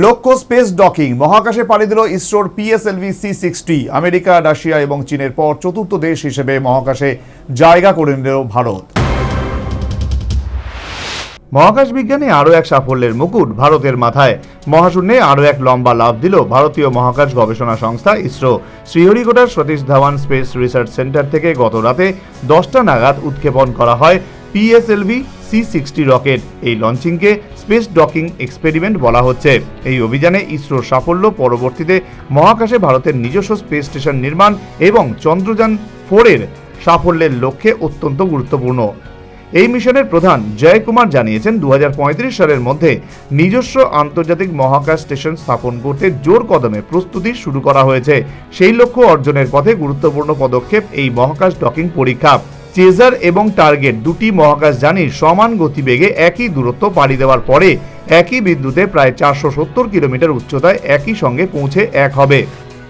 লক্ষ্য space docking. মহাকাশে পাড়ি দিল ইসরোর PSLV C sixty America, Russia এবং চীনের পর চতুর্থ দেশ হিসেবে মহাকাশে জায়গা করে নিল ভারত। মহাকাশ বিজ্ঞানে আরও এক সাফল্যের মুকুট ভারতের মাথায়। মহাশূন্যে আরও এক লম্বা লাভ দিল ভারতীয় মহাকাশ গবেষণা সংস্থা ISRO. শ্রীহরিকোটার Satish Dhawan space research centre থেকে গত রাতে দশটা নাগাদ উৎক্ষেপণ করা হয় পিএসএলভি সি সিক্সটি রকেট। এই লঞ্চিংকে স্পেস ডকিং এক্সপেরিমেন্ট বলা হচ্ছে। এই অভিযানে ইসরোর সাফল্য পরবর্তীতে মহাকাশে ভারতের নিজস্ব স্পেস স্টেশন নির্মাণ এবং চন্দ্রযান ফোরের সাফল্যের লক্ষ্যে অত্যন্ত গুরুত্বপূর্ণ। এই মিশনের প্রধান জয় কুমার জানিয়েছেন দু হাজার পঁয়ত্রিশ সালের মধ্যে নিজস্ব আন্তর্জাতিক মহাকাশ স্টেশন স্থাপন করতে জোর কদমে প্রস্তুতি শুরু করা হয়েছে। সেই লক্ষ্য অর্জনের পথে গুরুত্বপূর্ণ পদক্ষেপ এই মহাকাশ ডকিং পরীক্ষা। চেজার এবং টার্গেট দুটি মহাকাশ যানই সমান গতিবেগে একই দূরত্ব পাড়ি দেওয়ার পরে একই বিদ্যুতে প্রায় চারশো সত্তর কিলোমিটার উচ্চতায় একই সঙ্গে পৌঁছে এক হবে।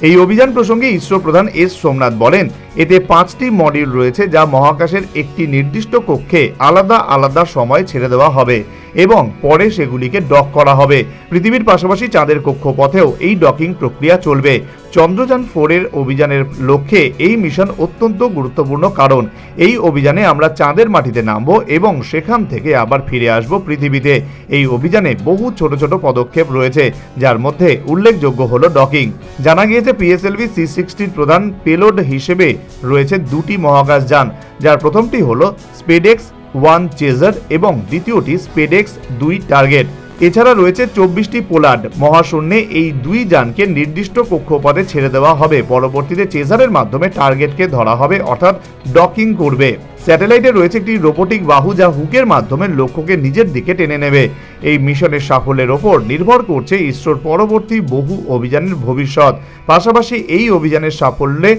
এই অভিযান প্রসঙ্গে ইসরো প্রধান এস সোমনাথ বলেন এতে পাঁচটি মডিউল রয়েছে যা মহাকাশের একটি নির্দিষ্ট কক্ষে আলাদা আলাদা সময় ছেড়ে দেওয়া হবে এবং পরে সেগুলিকে ডক করা হবে। পৃথিবীর পাশাপাশি চাঁদের কক্ষপথেও এই ডকিং প্রক্রিয়া চলবে। চন্দ্রযান ফোরের অভিযানের লক্ষ্যে এই মিশন অত্যন্ত গুরুত্বপূর্ণ কারণ, এই অভিযানে আমরা চাঁদের মাটিতে নামব এবং সেখান থেকে আবার ফিরে আসব পৃথিবীতে। এই অভিযানে বহু ছোট ছোট পদক্ষেপ রয়েছে, যার মধ্যে উল্লেখযোগ্য হলো ডকিং জানা গিয়েছে পিএসএলভি সি সিক্সটির প্রধান পেলোড হিসেবে রয়েছে দুটি মহাকাশ যান, যার প্রথমটি হলো স্পেডেক্স ওয়ান চেজার এবং দ্বিতীয়টি স্পেডেক্স দুই টার্গেট। এছাড়া রয়েছে চব্বিশটি পোলার্ড। মহাশূন্যে এই দুই যানকে নির্দিষ্ট কক্ষপথে ছেড়ে দেওয়া হবে। পরবর্তীতে চেজারের মাধ্যমে টার্গেটকে ধরা হবে, অর্থাৎ ডকিং করবে। স্যাটেলাইটে রয়েছে একটি রোবোটিক বাহু যা হুকের মাধ্যমে লক্ষ্যকে নিজের দিকে টেনে নেবে। এই মিশনের সাফল্যের ওপর নির্ভর করছে ইসরোর পরবর্তী বহু অভিযানের ভবিষ্যৎ। পাশাপাশি এই অভিযানের সাফল্যে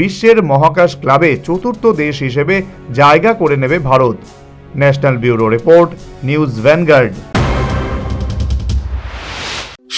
বিশ্বের মহাকাশ ক্লাবে চতুর্থ দেশ হিসেবে জায়গা করে নেবে Bharat. National bureau report, news vanguard.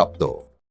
প্রাপ্ত